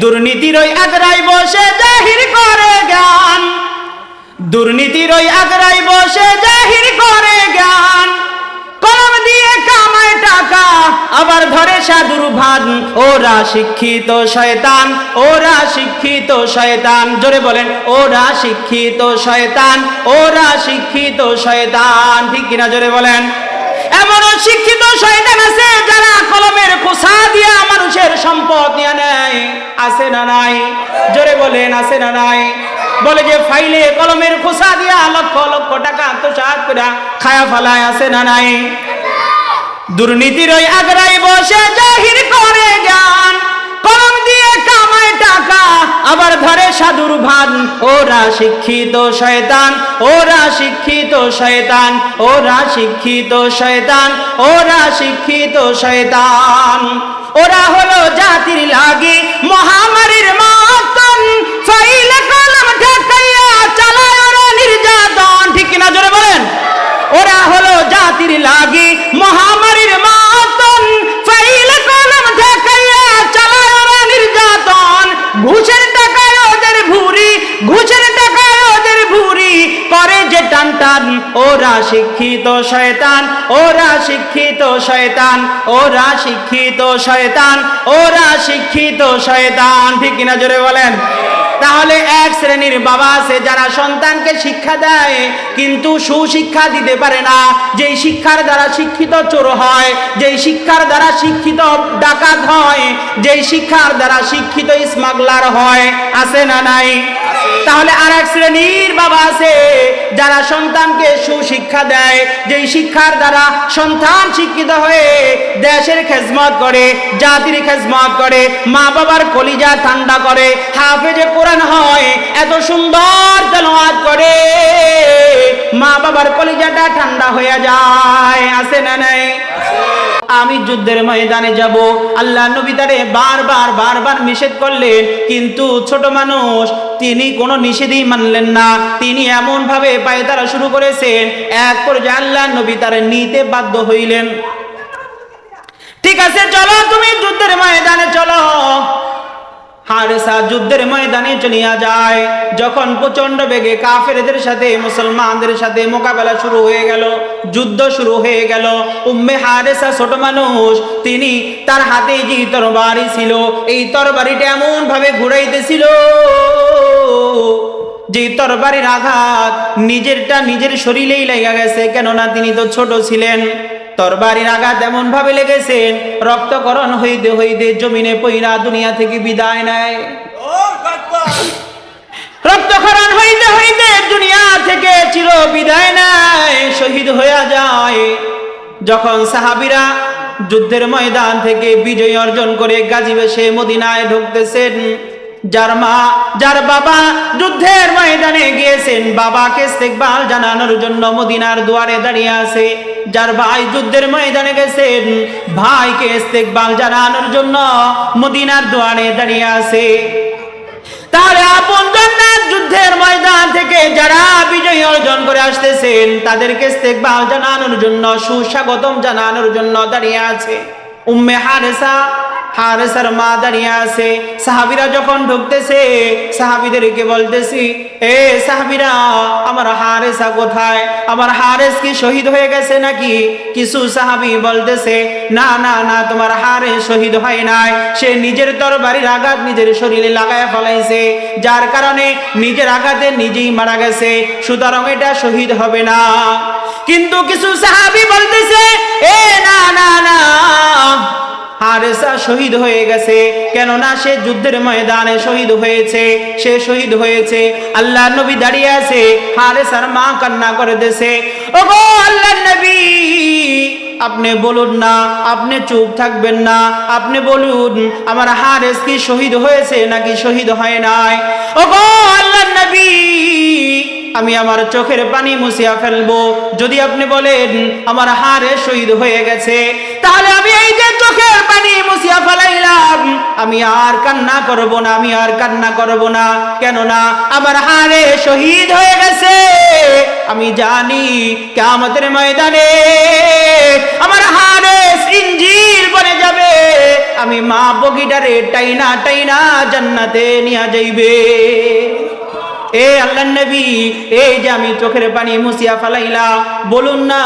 দুর্নীতির ওই আগরাই বসে জাহির করে জ্ঞান। দুর্নীতির ওই আগরাই বসে জাহির করে জ্ঞান। কলম দিয়ে কামায় টাকা, আবার ধরে সাধুর ভান। ওরা শিক্ষিত শয়তান, ওরা শিক্ষিত শয়তান। জোরে বলেন, ওরা শিক্ষিত শয়তান, ওরা শিক্ষিত শয়তান। ঠিক কিনা জোরে বলেন? এমনও শিক্ষিত শয়তান আছে যারা কলমের খোসা দিয়ে মানুষের সম্পদ নিয়ে নেয়। আছে না নাই? জোরে বলেন, আছে না নাই? বলে যে ফাইলে কলমের খোসা দিয়া লক্ষ লক্ষ টাকা আত্মসাত করে খায়া ফালায়, আছে না নাই? দুর্নীতির ওই আগরাই বসে জাহির ভান ওরা শিক্ষিত শয়তান, ওরা শিক্ষিত শয়তান, ওরা শিক্ষিত শয়তান, ওরা শিক্ষিত শয়তান। ওরা হলো জাতির লাগি মহামারীর মাতন। কলম ঠেকাইয়া চালায় ওরা নির্যাতন। ঠিক কিনা জোরে বলেন? ওরা হলো জাতির লাগি মহামারীর ঘুষের টাকায় ওদের ভুরি করে যে টান টান। ওরা শিক্ষিত শয়তান, ওরা শিক্ষিত শয়তান, ওরা শিক্ষিত শয়তান, ওরা শিক্ষিত শয়তান। ঠিক কিনা জোরে বলেন? তাহলে এক শ্রেণির বাবা আছে যারা সন্তানকে শিক্ষা দেয়, কিন্তু সুশিক্ষা দিতে পারে না। যেই শিক্ষার দ্বারা শিক্ষিত চোর হয়, যেই শিক্ষার দ্বারা শিক্ষিত ডাকাত হয়, যেই শিক্ষার দ্বারা শিক্ষিত স্মাগলার হয়। আছে না নাই? তাহলে আর এক শ্রেণির বাবা আছে যারা সন্তানকে সুশিক্ষা দেয়, যেই শিক্ষার দ্বারা সন্তান শিক্ষিত হয়ে দেশের খেজমত করে, জাতির খেজমত করে মা বাবার কলিজা ঠান্ডা করে, হাফেজে কোরআন হয়, এত সুন্দর তেলাওয়াত করে। মা বাবার কলিজাটা ঠান্ডা হয়ে যায়, আছে না নাই? আমি যুদ্ধের ময়দানে যাব, আল্লাহ নবী তারে বারবার বারবার নিষেধ করলেন, কিন্তু ছোট মানুষ, তিনি কোনো নিষেধই মানলেন না। তিনি এমন ভাবে পায়তারা শুরু করেছেন, এক পর্যায়ে আল্লাহ নবী তারে নিতে বাধ্য হইলেন। ঠিক আছে, চলো তুমি যুদ্ধের ময়দানে চলো। হারেসা যুদ্ধের ময়দানে চলিয়া যায়। যখন প্রচণ্ড বেগে কাফেরদের সাথে, মুসলমানদের সাথে মোকাবেলা শুরু হয়ে গেল, যুদ্ধ শুরু হয়ে গেল। উম্মে হারেসা ছোট মানুষ, তিনি তার হাতে যে তরবারি ছিল, এই তরবারিটা এমন ভাবে ঘুরাইতেছিল যে তরবারির আঘাত নিজেরটা নিজের শরীরেই লেগে গেছে, কেননা তিনি তো ছোট ছিলেন। তরবারির আঘাত এমন ভাবে লেগেছেন রক্তকরণ হইতে হইতে জমিনে পইরা দুনিয়া থেকে বিদায় নেয়। রক্তকরণ হইতে হইতে দুনিয়া থেকে চির বিদায় নেয়, শহীদ হইয়া যায়। যখন সাহাবিরা যুদ্ধের ময়দান থেকে বিজয় অর্জন করে গাজী বেশে মদিনায় ঢুকতেছেন যার মা, যার বাবা যুদ্ধের ময়দানে গিয়েছেন, বাবাকে ইস্তেকবাল জানানোর জন্য মদিনার দুয়ারে দাঁড়িয়ে আছে। যার ভাই যুদ্ধের ময়দানে গেছেন, ভাইকে ইস্তেকবাল জানানোর জন্য মদিনার দুয়ারে দাঁড়িয়ে আছে। তাহলে আপন যুদ্ধের ময়দান থেকে যারা বিজয় অর্জন করে আসতেছেন, তাদেরকে ইস্তেকবাল জানানোর জন্য, সুস্বাগতম জানানোর জন্য দাঁড়িয়ে আছে। উম্মে হারেসা হারেসার মা দাঁড়িয়ে আছে। সাহাবিরা যখন ঢুকতেছে, সাহাবিদেরকে বলতেছি, এ সাহাবিরা, আমার হারেসা কোথায়? আমার হারেস কি শহীদ হয়ে গেছে নাকি? কিছু সাহাবি বলতেছে, না না না, তোমার হারে শহীদ হয় নাই। সে নিজের তরবারির আঘাত নিজের শরীরে লাগায় ফলাইছে। যার কারণে নিজের আঘাতে নিজেই মারা গেছে। সুতরাং এটা শহীদ হবে না। কিন্তু কিছু সাহাবি বলতেছে, এ না না না হারেসা শহীদ হয়ে গেছে। কেননা সে যুদ্ধের ময়দানে শহীদ হয়েছে। সে শহীদ হয়েছে। আল্লাহ নবী দাঁড়িয়ে আছে। হারেসার মা কান্না করে দেশে ও গো আল্লাহ নবী, আপনি বলুন না, আপনি চুপ থাকবেন না। আপনি বলুন, আমার হারেস কি শহীদ হয়েছে নাকি শহীদ হয় নাই? ও গো আল্লাহ নবী আমি আমার চোখের পানি মুছিয়া ফেলব। যদি আপনি বলেন, আমার হারে শহীদ হয়ে গেছে, তাহলে আমি এই যে চোখের পানি মুছিয়া ফেলাইলাম, আমি আর কান্না করব না, আমি আর কান্না করব না। কেননা, আমার হারে শহীদ হয়ে গেছে। আমি জানি কেমতের ময়দানে আমার হারে ইঞ্জির বনে যাবে। আমি মা বগিটারে টাইনা টাইনা জান্নাতে নিয়া যাইবে। এ আল্লাহ নবী, এই যে আমি চোখের পানি মুসিয়া ফালাইলাম, বলুন না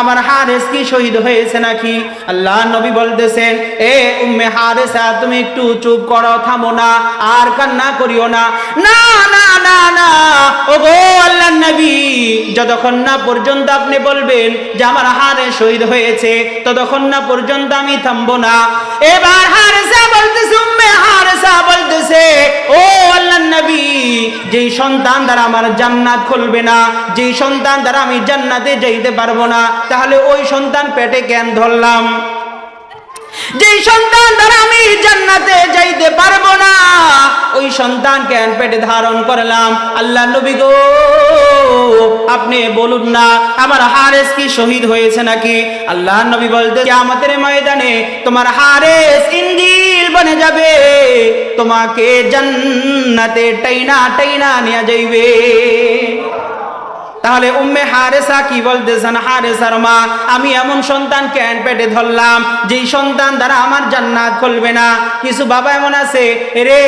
আমার হারেস কি শহীদ হয়েছে নাকি? আল্লাহ নবী বলতেছেন, এ উম্মে হারেসা, তুমি একটু চুপ করো, থামো না, আর কান্না করিও না। না না না না ও গো আল্লাহ নবী, যতক্ষণ না পর্যন্ত আপনি বলবেন যে আমার হারে শহীদ হয়েছে, ততক্ষণ না পর্যন্ত আমি থামবো না। এবার হারেসা বলতেছে, উম্মে হারেসা বলতেছে, ও আল্লাহ নবী, যেই সন্তান দ্বারা আমার জান্নাত খুলবে না, যেই সন্তান দ্বারা আমি জান্নাতে যাইতে পারব না, তাহলে ওই সন্তান পেটে কেন ধরলাম? যেই সন্তান দ্বারা আমি জান্নাতে যাইতে পারব না, ওই সন্তান কেন পেটে ধারণ করলাম? আল্লাহ নবী গো, আপনি বলুন না, আমার হারেস কি শহীদ হয়েছে নাকি? আল্লাহ নবী বলতে আমাদের ময়দানে তোমার হারেস ইঞ্জিল বনে যাবে তোমাকে জান্নাতে টাইনা টাইনা নিয়ে যাইবে তাহলে উম্মে হারেসা কি বলতেছেন? হারেসার মা, আমি এমন সন্তান কেন পেটে ধরলাম, যেই সন্তান দ্বারা আমার জান্নাত খুলবে না। কিছু বাবা এমন আছে, রে,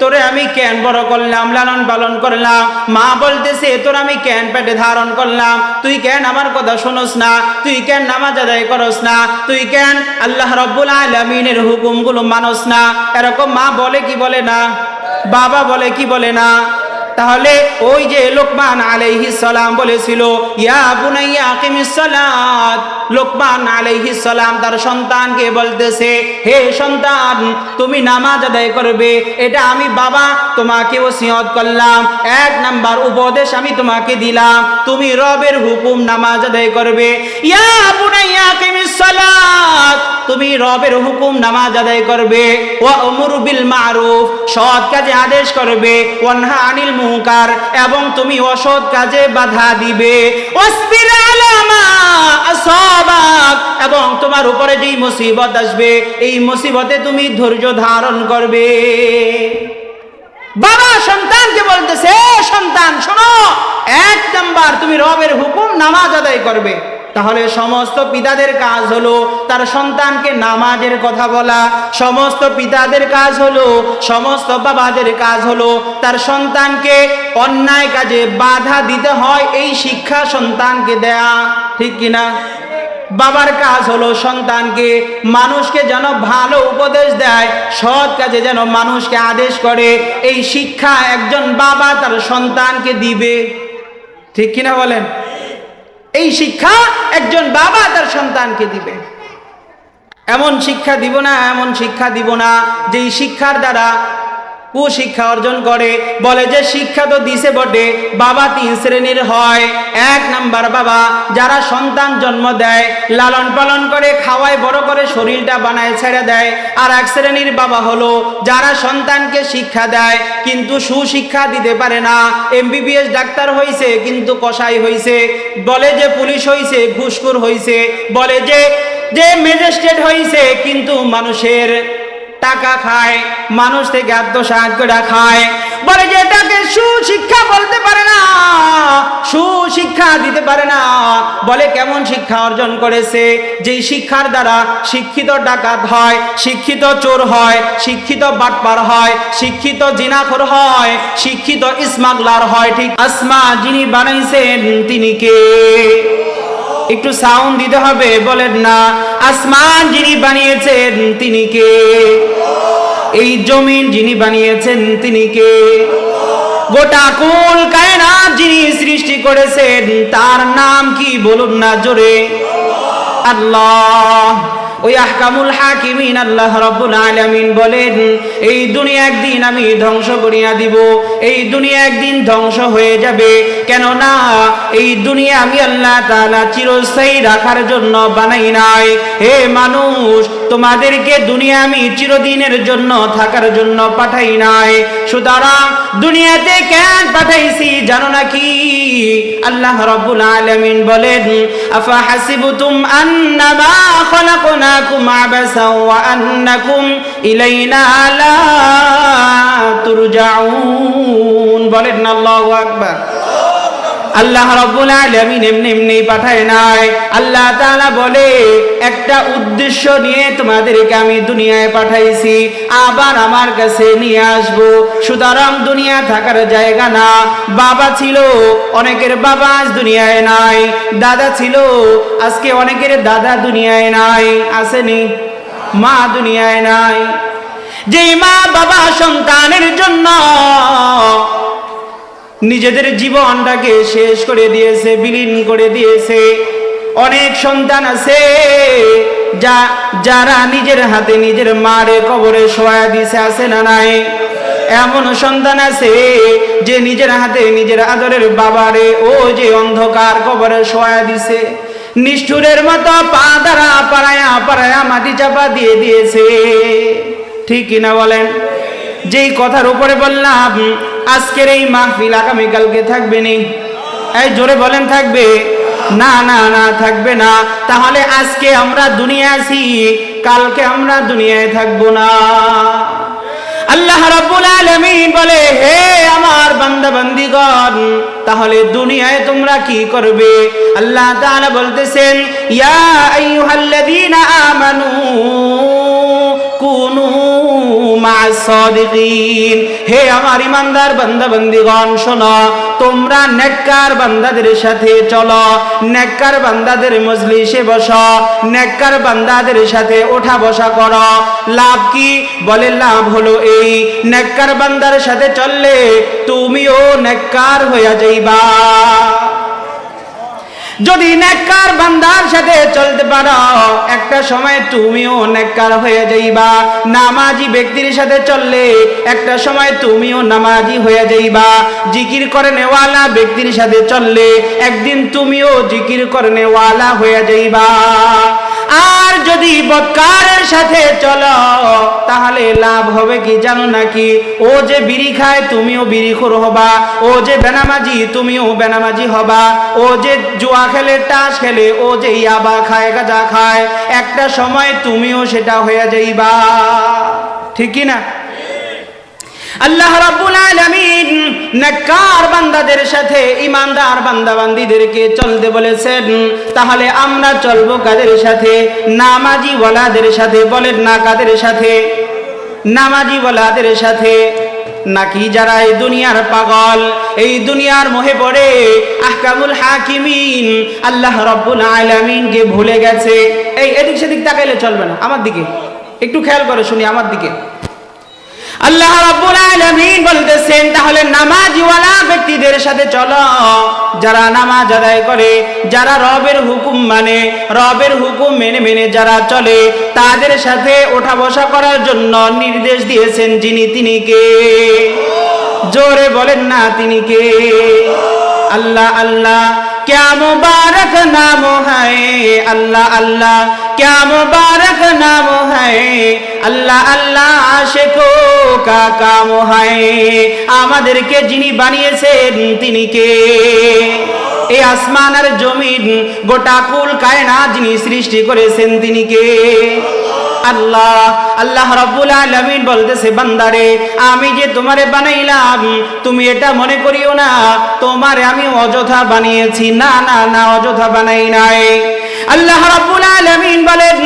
তোরে আমি কেন বড় করলাম, লালন পালন করলাম? মা বলতেছে, তোর আমি কেন পেটে ধারণ করলাম? তুই কেন আমার কথা শোনস না? তুই কেন নামাজ আদায় করস না? তুই কেন আল্লাহ রব্বুল আলমিনের হুকুমগুলো মানস না? এরকম মা বলে কি বলে না? বাবা বলে কি বলে না? তাহলে ওই যে লোকমান আলাইহি সালাম বলেছিল, ইয়া বুনাইয়া আকিমিস সালাত। লোকমান আলাইহি সালাম তার সন্তানকে বলতেছে, হে সন্তান, তুমি নামাজ আদায় করবে, এটা আমি বাবা তোমাকে ওসিয়ত করলাম, এক নাম্বার উপদেশ আমি তোমাকে দিলাম, তুমি রবের হুকুম নামাজ আদায় করবে। ইয়া বুনাইয়া আকিমিস সালাত, তুমি রবের হুকুম নামাজ আদায় করবে। ওয়া উমরু বিল মারুফ, সৎ কাজে আদেশ করবে। ওয়ানহা আনিল মুনকার এবং তুমি অসৎ কাজে বাধা দিবে। এবং তোমার উপরে যেই মুসিবত আসবে, এই মুসিবতে তুমি ধৈর্য ধারণ করবে। বাবা সন্তানকে বলতেছে সন্তান, শোনো, এক নাম্বার তুমি রবের হুকুম নামাজ আদায় করবে। তাহলে সমস্ত পিতাদের কাজ হলো তার সন্তানকে নামাজের কথা বলা, সমস্ত পিতাদের কাজ হলো, সমস্ত বাবাদের কাজ হলো, তার সন্তানকে অন্যায় কাজে বাধা দিতে হয় এই শিক্ষা সন্তানকে দেয়া, ঠিক কিনা? বাবার কাজ হলো সন্তানকে মানুষকে যেন ভালো উপদেশ দেয়, সৎ কাজে যেন মানুষকে আদেশ করে, এই শিক্ষা একজন বাবা তার সন্তানকে দিবে, ঠিক কিনা বলেন? এই শিক্ষা একজন বাবা তার সন্তানকে দিবে। এমন শিক্ষা দিব না, এমন শিক্ষা দিব না, যেই শিক্ষার দ্বারা কুশিক্ষা অর্জন করে। বলে যে, শিক্ষা তো দিছে বটে, বাবা তিন শ্রেণির হয়। এক নাম্বার বাবা, যারা সন্তান জন্ম দেয়, লালন পালন করে, খাওয়ায়, বড় করে, শরীরটা বানায়, ছেড়ে দেয়। আর এক শ্রেণির বাবা হলো, যারা সন্তানকে শিক্ষা দেয়, কিন্তু সুশিক্ষা দিতে পারে না। এমবিবিএস ডাক্তার হইছে, কিন্তু কসাই হইছে। বলে যে, পুলিশ হইছে, ঘুষখোর হইছে। বলে যে যে ম্যাজিস্ট্রেট হইছে, কিন্তু মানুষের টাকা খায়, মানুষ থেকে আত্মসাহায করে খায়। বলে যে এটাকে সুশিক্ষা বলতে পারে না, সুশিক্ষা দিতে পারে না। বলে কেমন শিক্ষা অর্জন করেছে? যেই শিক্ষার দ্বারা শিক্ষিত ডাকাত হয়, শিক্ষিত চোর হয়, শিক্ষিত বাটপার হয়, শিক্ষিত জিনাখর হয়, শিক্ষিত ইসমাগলার হয়, ঠিক আসমা যিনি বানাইছেন তিনি কে? একটু সাউন্ড দিতে হবে, বলেন না, আসমান যিনি বানিয়েছেন তিনি কে? এই জমিন যিনি বানিয়েছেন তিনি কে? গোটা কুল কায়নাত যিনি সৃষ্টি করেছেন, তার নাম কি বলুন না জোরে? আল্লাহ। ওই আহকামুল হাকিমিন আল্লাহ রব্বুল আলামিন বলেন, এই দুনিয়া একদিন আমি ধ্বংস করিয়া দিব, এই দুনিয়া একদিন ধ্বংস হয়ে যাবে। কেন না এই দুনিয়া আমি আল্লাহ তাআলা চিরস্থায়ী রাখার জন্য বানাই নাই। হে মানুষ তোমাদেরকে দুনিয়া আমি চিরদিনের জন্য থাকার জন্য পাঠাই নাই। সুতরাং দুনিয়াতে কেন পাঠাইছি জানো নাকি? আল্লাহ রব্বুল আলামিন বলেন, আফা হাসিবতুম আন্নামা খলাকনাকুম আবাসা ওয়া আন্নাকুম ইলাইনা লা তুরজাউন। বলেন আল্লাহু আকবার। আল্লাহ রব্বুল আলামিন এমনি এমনি পাঠায় নাই। আল্লাহ তাআলা বলে, একটা উদ্দেশ্য নিয়ে তোমাদেরকে আমি দুনিয়ায় পাঠাইছি, আবার আমার কাছে নিয়ে আসব। সুতরাং দুনিয়া থাকার জায়গা না। বাবা ছিল, অনেকের বাবা আজ দুনিয়ায় নাই। দাদা ছিল, আজকে অনেকের দাদা দুনিয়ায় নাই। আসেনি, মা দুনিয়ায় নাই। যে মা বাবা সন্তানের জন্য নিজেদের জীবনটাকে শেষ করে দিয়েছে, বিলীন করে দিয়েছে। অনেক সন্তান আছে যা, যারা নিজের হাতে নিজের মারে কবরে শোয়া দিছে, আছে না নাই? এমন সন্তান আছে যে নিজের হাতে নিজের আদরের বাবারে ও যে অন্ধকার কবরে শোয়া দিছে। নিষ্ঠুরের মতো পা দ্বারা পাড়ায়া পাড়ায়া মাটি চাপা দিয়ে দিয়েছে। ঠিক কিনা বলেন? যেই কথার উপরে বললাম আজকের এই মাহফিল আগামীকালকে থাকবে নি? এই জোরে বলেন থাকবে? না না না, থাকবে না। তাহলে আজকে আমরা দুনিয়া আছি, কালকে আমরা দুনিয়ায় থাকব না। আল্লাহ রাব্বুল আলামিন বলে, হে আমার বান্দা বান্দিগণ তাহলে দুনিয়ায় তোমরা কি করবে? আল্লাহ তাআলা বলতেছেন, ইয়া আইয়ুহাল্লাযীনা আমানু কুনু হে আমার ইমানদার বান্দা বান্দিগণ শোনো, তোমরা নেককার বান্দাদের সাথে চলো, নেককার বান্দাদের মজলিসে বসো, নেককার বান্দাদের সাথে ওঠা বসা করো। লাভ কি? বলে লাভ হলো এই, নেককার বান্দার সাথে চললে তুমিও নেককার হইয়া যাইবা। যদি নেককার বান্দার সাথে চলতে পারো, একটা সময় তুমিও নেককার হয়ে যাইবা। নামাজি ব্যক্তির সাথে চললে একটা সময় তুমিও নামাজি হয়ে যাইবা। জিকির করে নেওয়ালা ব্যক্তির সাথে চললে একদিন তুমিও জিকির করে নেওয়ালা হয়ে যাইবা। আর যদি বৎকারের সাথে চলো, তাহলে লাভ হবে কি জানো নাকি? ও যে বিড়ি খায়, তুমিও বিড়িখোর হবা। ও যে বেনামাজি, তুমিও বেনামাজি হবা। ও যে জুয়া খেলে, তাস খেলে, ও যে ইয়াবা খায়, গাজা খায়। একটা সময় তুমিও সেটা হয়ে যাইবা। ঠিক না? আল্লাহ রাব্বুল আলামিন নেককার বান্দাদের সাথে ইমানদার বান্দাবান্দীদেরকে চলতে বলেছেন। তাহলে আমরা চলবো কাদের সাথে? নামাজি ওয়ালাদের সাথে, বলেন না কাদের সাথে? নামাজি ওয়ালাদের সাথে। নাকি যারা এই দুনিয়ার পাগল, এই দুনিয়ার মোহে পড়ে? আহকামুল হাকিমিন, আল্লাহ রব্বুল আলামিনকে ভুলে গেছে। এই এদিক সেদিক তাকাইলে চলবে না। আমার দিকে। একটু খেয়াল করে শুনি আমার দিকে। আল্লাহ রাব্বুল আলামিন বলতেছেন, তাহলে নামাজওয়ালা ব্যক্তিদের সাথে চলো। যারা নামাজ আদায় করে, যারা রবের হুকুম মানে রবের হুকুম মেনে মেনে যারা চলে, তাদের সাথে ওঠা বসা করার জন্য নির্দেশ দিয়েছেন যিনি তিনি কে? জোরে বলেন না তিনি কে? আল্লাহ আল্লাহ। क्या मुबारक नाम है अल्लाह अल्लाह क्या मुबारक नाम है আল্লাহ আল্লাহ আশেকো কা কাম হয় আমাদেরকে যিনি বানিয়েছেন তিনি কে এই আসমান আর জমিন গোটা কুল কায়না যিনি সৃষ্টি করেছেন তিনি কে আল্লাহ আল্লাহ রব্বুল আলামিন বলতেছে, বান্দারে, আমি যে তোমারে বানাইলাম, তুমি এটা মনে করিও না, তোমারে আমি অযথা বানিয়েছি। না না না, অযথা বানাই নাই। আল্লাহ রব্বুল আলামিন বলেন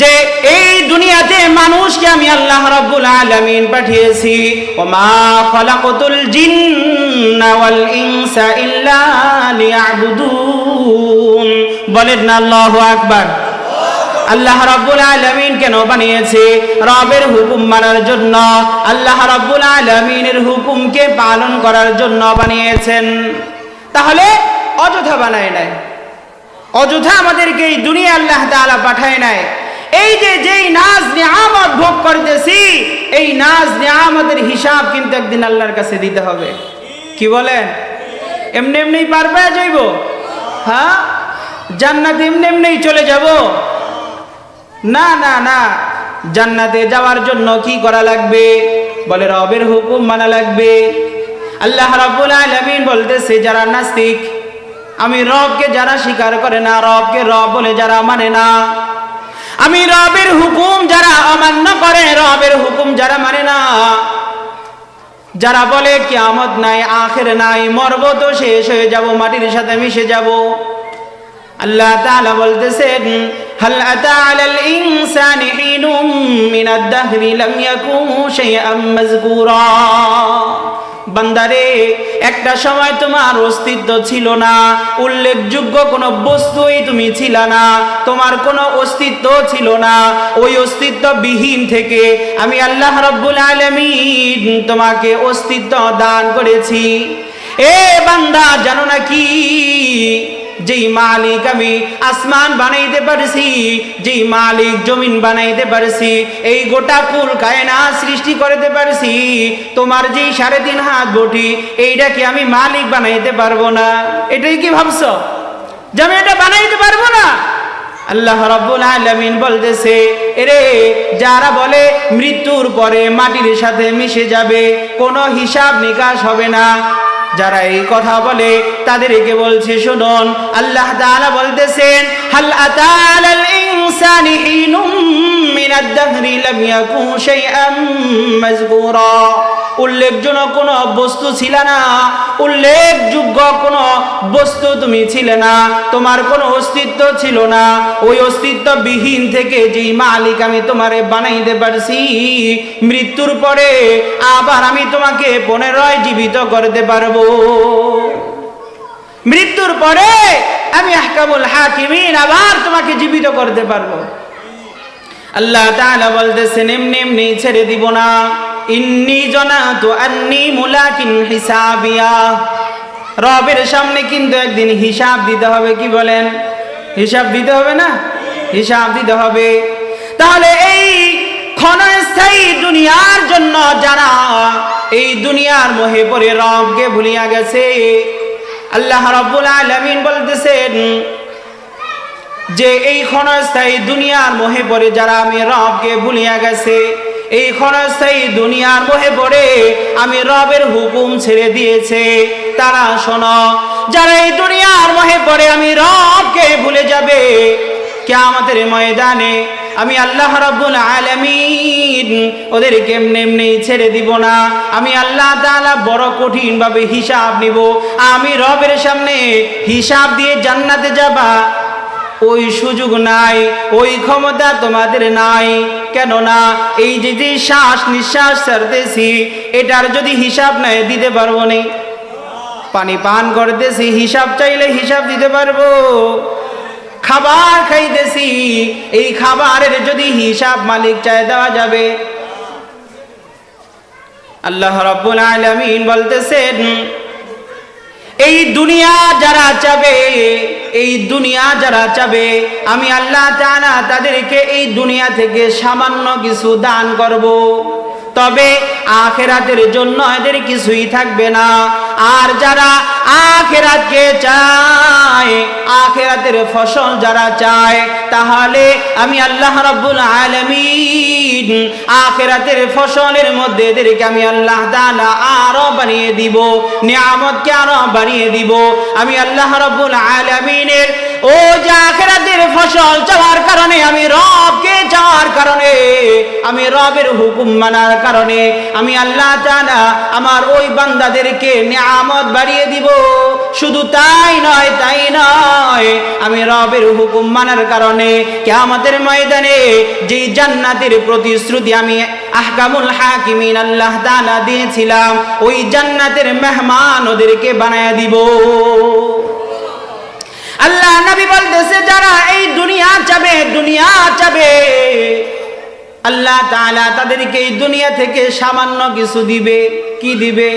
যে, এই দুনিয়াতে মানুষকে আমি আল্লাহ রাব্বুল আলামিন পাঠিয়েছি। ওমা খলাকতুল জিন্না ওয়াল ইনসা ইল্লা লিয়াবুদুন। বলেন না, আল্লাহু আকবার। আল্লাহ রাব্বুল আলামিন কেন বানিয়েছে? রবের হুকুম মানার জন্য। আল্লাহ রাব্বুল আলামিনের হুকুমকে পালন করার জন্য বানিয়েছেন। তাহলে অযথা বানায় নাই। অযথা আমাদেরকে এই দুনিয়া আল্লাহ তাআলা পাঠায় নাই। এই যে যেই নাজ নিয়ামত ভোগ করতেছি, এই নাজ নিয়ামতের হিসাব কিন্তু একদিন আল্লাহর কাছে দিতে হবে। কি বলেন? এমনি এমনি পারবে যাইব? হ্যাঁ? জান্নাত এমনি এমনি চলে যাব? না না না। জান্নাতে যাওয়ার জন্য কি করা লাগবে? বলে, রবের হুকুম মানা লাগবে। আল্লাহ রাব্বুল আলামিন বলতেছে, যারা নাস্তিক, আমি রবকে যারা স্বীকার করে না, রবকে রব বলে যারা মানে না। আমি রবের হুকুম যারা অমান্য করে, রবের হুকুম যারা মানে না। যারা বলে, কিয়ামত নাই, আখের নাই, মরব তো শেষ হয়ে যাব, মাটির সাথে মিশে যাব। আল্লাহ তাআলা বলতেছেন হাল আতা আলাল ইনসানি হিনুম মিনাদ দাহরি লাম ইয়াকুন শাইআম মাযকুরা বান্দারে, একটা সময় তোমার অস্তিত্ব ছিল না। উল্লেখযোগ্য কোনো বস্তুই তুমি ছিল না। তোমার কোনো অস্তিত্ব ছিল না। ওই অস্তিত্ব বিহীন থেকে আমি আল্লাহ রব্বুল আলামিন তোমাকে অস্তিত্ব দান করেছি। এ বান্দা, জানো না কি? যেই মালিক আমি আসমান বানাইতে পারছি, যেই মালিক জমিন বানাইতে পারছি, এই গোটা কুল কায়না সৃষ্টি করতে পারছি, তোমার যেই সাড়ে তিন হাত বটি, এইটা কি আমি মালিক বানাইতে পারব না? এটাই কি ভাবছ? যে আমি এটা বানাইতে পারব না? আল্লাহ রাব্বুল আলামিন বলতেছে, এরে, যারা বলে মৃত্যুর পরে মাটির সাথে মিশে যাবে, কোনো হিসাব নিকাশ হবে না। যারা এই কথা বলে তাদেরকে বলছে শুনুন আল্লাহ তাআলা বলতেছেন ইনসানি হিনুম মিনাদ দাহরি লাম ইয়াকুন শাইআম মাযকুরা উল্লেখযোগ্য কোনো বস্তু ছিল না। উল্লেখযোগ্য কোনো বস্তু তুমি ছিলে না। তোমার কোনো অস্তিত্ব ছিল না। ওই অস্তিত্ব বিহীন থেকে যেই মালিক আমি তোমারে বানাইতে পারছি, মৃত্যুর পরে আবার আমি তোমাকে পুনরায় জীবিত করতে পারব। মৃত্যুর পরে আমি আহকামুল হাকিমিন, আবার তোমাকে জীবিত করতে পারব। আল্লাহ তাআলা বলতেছেন, এমনি এমনি ছেড়ে দিব না। ইন্নি জনাতু আন্নি মুলাকিন হিসাবিয়া। রবের সামনে কিন্তু একদিন হিসাব দিতে হবে, কি বলেন? হিসাব দিতে হবে না? হিসাব দিতে হবে। তাহলে এই ক্ষণস্থায়ী দুনিয়ার জন্য যারা এই দুনিয়ার মোহে পড়ে রবকে ভুলিয়া গেছে আল্লাহ রব্বুল আলামিন বলতেছেন যে এই ক্ষণস্থায়ী দুনিয়ার মোহে পড়ে যারা আমি রবকে ভুলিয়া গেছে, এই ক্ষণস্থায়ী দুনিয়ার মোহে পড়ে আমি রবের হুকুম ছেড়ে দিয়েছে। তারা শোনো, যারা এই দুনিয়ার মোহে পড়ে আমি রবকে ভুলে যাবে, কিয়ামতের ময়দানে আমি আল্লাহ রাব্বুল আলামিন ওদের কেমনে এমনি ছেড়ে দিব না। আমি আল্লাহ তাআলা বড় কঠিন ভাবে হিসাব নিব। আমি রবের সামনে হিসাব দিয়ে জান্নাতে যাবা। ওই সুযোগ নাই, ওই ক্ষমতা তোমাদের নাই। কেননা এই যে যে শ্বাস নিঃশ্বাস ছাড়তেছি, এটার যদি হিসাব নাই, দিতে পারব নি। পানি পান করতেছি, হিসাব চাইলে হিসাব দিতে পারব। খাবার খাইতেছি, এই খাবারের যদি হিসাব মালিক চায় দেওয়া যাবে। আল্লাহ রাব্বুল আলামিন বলতেছেন, এই দুনিয়া যারা চাবে, এই দুনিয়া যারা চাবে, আমি আল্লাহ তাআলা তাদেরকে এই দুনিয়া থেকে সামান্য কিছু দান করব। তবে আখেরাতের জন্য এদের কিছুই থাকবে না। আর যারা আখেরাতকে চায়, আখেরাতের ফসল যারা চায়, তাহলে আমি আল্লাহ রাব্বুল আলামিন আখেরাতের ফসলের মধ্যে এদেরকে আমি আল্লাহ তাআলা আরও বানিয়ে দিব, নিয়ামতকে আরও বানিয়ে দিব। আমি আল্লাহ রাব্বুল আলামিনের ও যে আখেরাতের ফসল চাওয়ার কারণে আমি রবকে চাওয়ার কারণে, আমি রবের হুকুম মানার কারণে, আমি আল্লাহ তাআলা আমার ওই বান্দাদেরকে নিয়ামত বাড়িয়ে দিব। শুধু তাই নয় তাই নয়, আমি রবের হুকুম মানার কারণে কিয়ামতের ময়দানে যেই জান্নাতের প্রতিশ্রুতি আমি আহকামুল হাকিমিন আল্লাহ তাআলা দিয়েছিলাম, ওই জান্নাতের মেহমান ওদেরকে বানায় দিব। আল্লাহ নবী বলতেছে, যারা এই দুনিয়া চাবে দুনিয়া চাবে। আল্লাহ তাদেরকে এই দুনিয়া থেকে সামান্য কিছু দিবে। কি দিবে?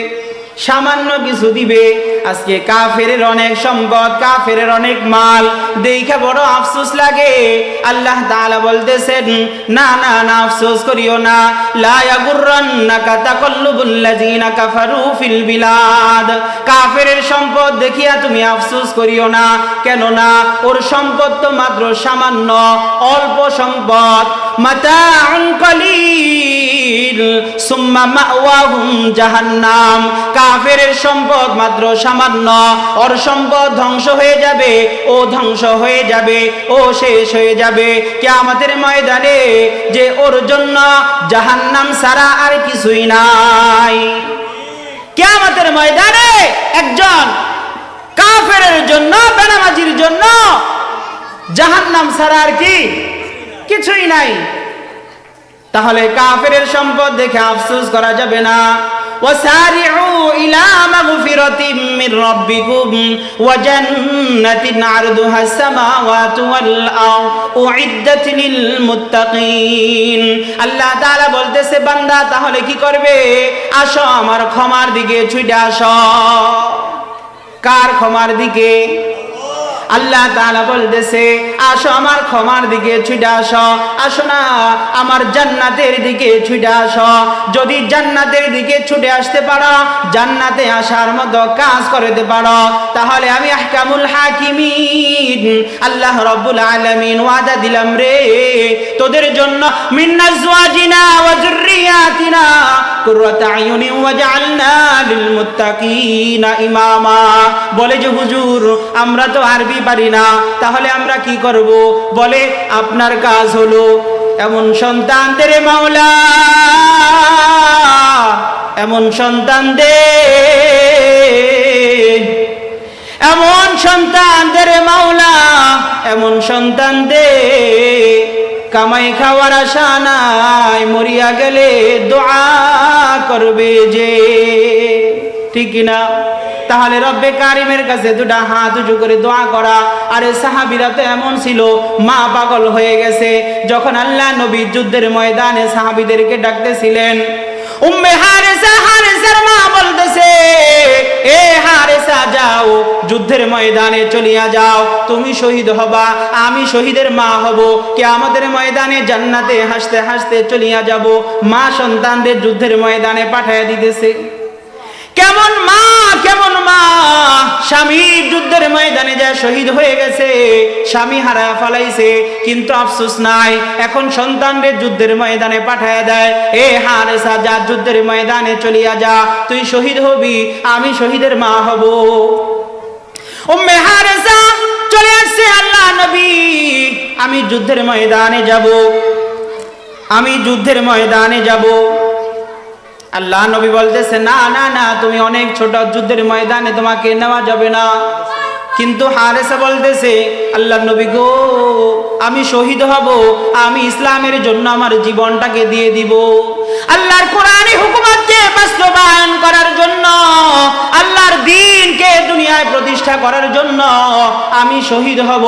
সামান্য কিছু দিবে। আজকে কাফেরের অনেক সম্পদ, কাফেরের অনেক মাল। দেখে বড় আফসোস লাগে। আল্লাহ তাআলা বলতেছেন, না না না, আফসোস করিও না। কাফারু ফিল বিলাদ। সম্পদ দেখিয়া তুমি আফসোস করিও না। কেন না ওর সম্পদ তো মাত্র সামান্য, অল্প সম্পদ। মাতাউন কলিল, সুম্মা মাওয়াহুম জাহান্নাম। কাফেরের সম্পদ মাত্র সামান্য, ওর সম্পদ ধ্বংস হয়ে যাবে, ও ধ্বংস হয়ে যাবে, ও শেষ হয়ে যাবে। কিয়ামতের ময়দানে যে ওর জন্য জাহান্নাম ছাড়া আর কিছুই নাই। কিয়ামতের ময়দানে একজন কাফের জন্য, বেনামাজির জন্য জাহান্নাম ছাড়া আর কি কিছুই নাই। তাহলে কাফেরের সম্পদ দেখে আফসোস করা যাবে না। وسارعوا إلى مغفرة من ربكم وجنة عرضها السماوات والأرض أعدت للمتقين আল্লাহ তাআলা বলতেছে বান্দা তাহলে কি করবে আসো আমার ক্ষমার দিকে ছুটে আসো কার ক্ষমার দিকে আল্লাহ তাআলা বলতেছে, আসো আমার ক্ষমার দিকে ছুটে আসো। আসো না, আমার জান্নাতের দিকে ছুটে আসো। যদি জান্নাতের দিকে ছুটে আসতে পারো, জান্নাতে আসার মতো কাজ করতে পারো। তাহলে আমি আহকামুল হাকিমিন, আল্লাহ রব্বুল আলামিন ওয়াদা দিলাম রে। তোদের জন্য মিন্না জওয়াজিনা ওয়া যুররিয়াতিনা কুররাতা আয়ুনি ওয়াজআলনা লিল মুত্তাকিনা ইমামা। বলে যে, হুজুর, আমরা তো আরবি পারি না, তাহলে আমরা কি করব? বলে, আপনার কাজ হলো এমন সন্তানদের মাওলা, এমন সন্তান দে এমন সন্তানদের মাওলা, এমন সন্তান দে কামাই খাওয়ার আশা নাই, মরিয়া গেলে দোয়া করবে যে। ঠিক না? তাহলে রব্বে কারিমের কাছে দুটা হাত উঁচু করে দোয়া করা। আরে সাহাবিরা তো এমন ছিল, মা পাগল হয়ে গেছে। যখন আল্লাহ নবী যুদ্ধের ময়দানে সাহাবিদেরকে ডাকতেছিলেন, উম্মে হারেসা, হারেসার মা বলতেছে, এ হারেসা, যাও, যুদ্ধের ময়দানে চলিয়া যাও। তুমি শহীদ হবা, আমি শহীদের মা হব। কে আমাদের ময়দানে জান্নাতে হাসতে হাসতে চলিয়া যাব। মা সন্তানদের যুদ্ধের ময়দানে পাঠাইয়া দিতেছে। কেমন মা কেমন মা? স্বামী যুদ্ধের ময়দানে যা শহীদ হয়ে গেছে। স্বামী হারা ফালাইছে, কিন্তু আফসোস নাই। এখন সন্তানদের যুদ্ধের ময়দানে পাঠায় দেয়। এ হারেসা, যা যুদ্ধের ময়দানে চলিয়া যা, তুই শহীদ হবি, আমি শহীদের মা হব। উম্মে হারেসা চলে আসছে আল্লাহ নবী। আমি যুদ্ধের ময়দানে যাব। আমি যুদ্ধের ময়দানে যাব। আল্লাহ নবী বলতেছে, না না না, তুমি অনেক ছোট যুদ্ধের ময়দানে তোমাকে নেওয়া যাবে না। কিন্তু হারেসা বলতেছে, আল্লাহ নবী গো, আমি শহীদ হব, আমি ইসলামের জন্য আমার জীবনটাকে দিয়ে দিব। আল্লাহর কোরআনী হুকুমতকে বাস্তবায়ন করার জন্য, আল্লাহর দিনকে দুনিয়ায় প্রতিষ্ঠা করার জন্য আমি শহীদ হব।